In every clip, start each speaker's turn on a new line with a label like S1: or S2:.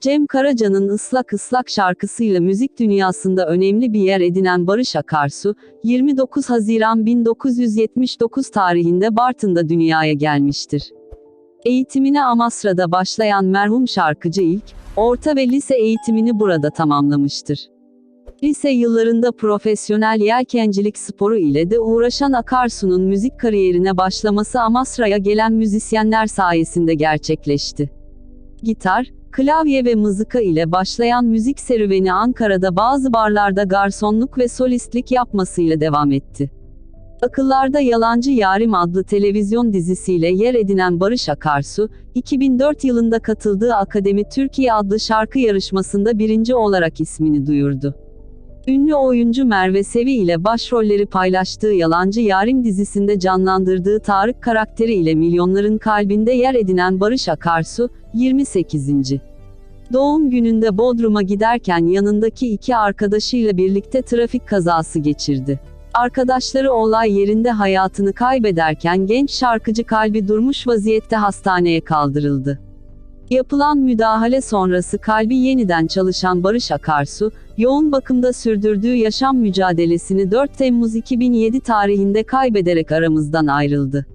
S1: Cem Karaca'nın Islak Islak şarkısıyla müzik dünyasında önemli bir yer edinen Barış Akarsu, 29 Haziran 1979 tarihinde Bartın'da dünyaya gelmiştir. Eğitimine Amasra'da başlayan merhum şarkıcı ilk, orta ve lise eğitimini burada tamamlamıştır. Lise yıllarında profesyonel yelkencilik sporu ile de uğraşan Akarsu'nun müzik kariyerine başlaması Amasra'ya gelen müzisyenler sayesinde gerçekleşti. Gitar, klavye ve mızıka ile başlayan müzik serüveni Ankara'da bazı barlarda garsonluk ve solistlik yapmasıyla devam etti. Akıllarda Yalancı Yarim adlı televizyon dizisiyle yer edinen Barış Akarsu, 2004 yılında katıldığı Akademi Türkiye adlı şarkı yarışmasında birinci olarak ismini duyurdu. Ünlü oyuncu Merve Sevi ile başrolleri paylaştığı Yalancı Yarim dizisinde canlandırdığı Tarık karakteri ile milyonların kalbinde yer edinen Barış Akarsu, 28. Doğum gününde Bodrum'a giderken yanındaki iki arkadaşıyla birlikte trafik kazası geçirdi. Arkadaşları olay yerinde hayatını kaybederken genç şarkıcı kalbi durmuş vaziyette hastaneye kaldırıldı. Yapılan müdahale sonrası kalbi yeniden çalışan Barış Akarsu, yoğun bakımda sürdürdüğü yaşam mücadelesini 4 Temmuz 2007 tarihinde kaybederek aramızdan ayrıldı.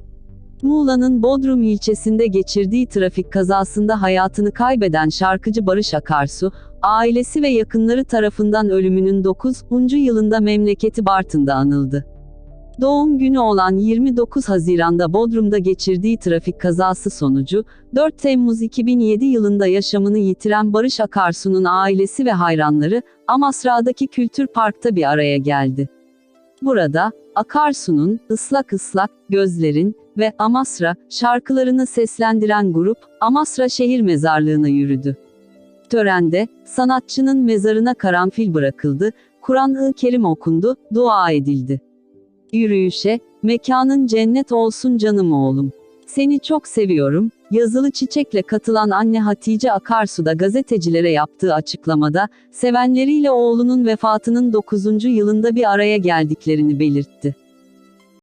S1: Muğla'nın Bodrum ilçesinde geçirdiği trafik kazasında hayatını kaybeden şarkıcı Barış Akarsu, ailesi ve yakınları tarafından ölümünün 9. yılında memleketi Bartın'da anıldı. Doğum günü olan 29 Haziran'da Bodrum'da geçirdiği trafik kazası sonucu, 4 Temmuz 2007 yılında yaşamını yitiren Barış Akarsu'nun ailesi ve hayranları, Amasra'daki Kültür Park'ta bir araya geldi. Burada, Akarsu'nun, Islak Islak, Gözlerin ve Amasra şarkılarını seslendiren grup, Amasra Şehir Mezarlığı'na yürüdü. Törende, sanatçının mezarına karanfil bırakıldı, Kur'an-ı Kerim okundu, dua edildi. Yürüyüşe, mekanın cennet olsun canım oğlum. Seni çok seviyorum, yazılı çiçekle katılan anne Hatice Akarsu da gazetecilere yaptığı açıklamada, sevenleriyle oğlunun vefatının 9. yılında bir araya geldiklerini belirtti.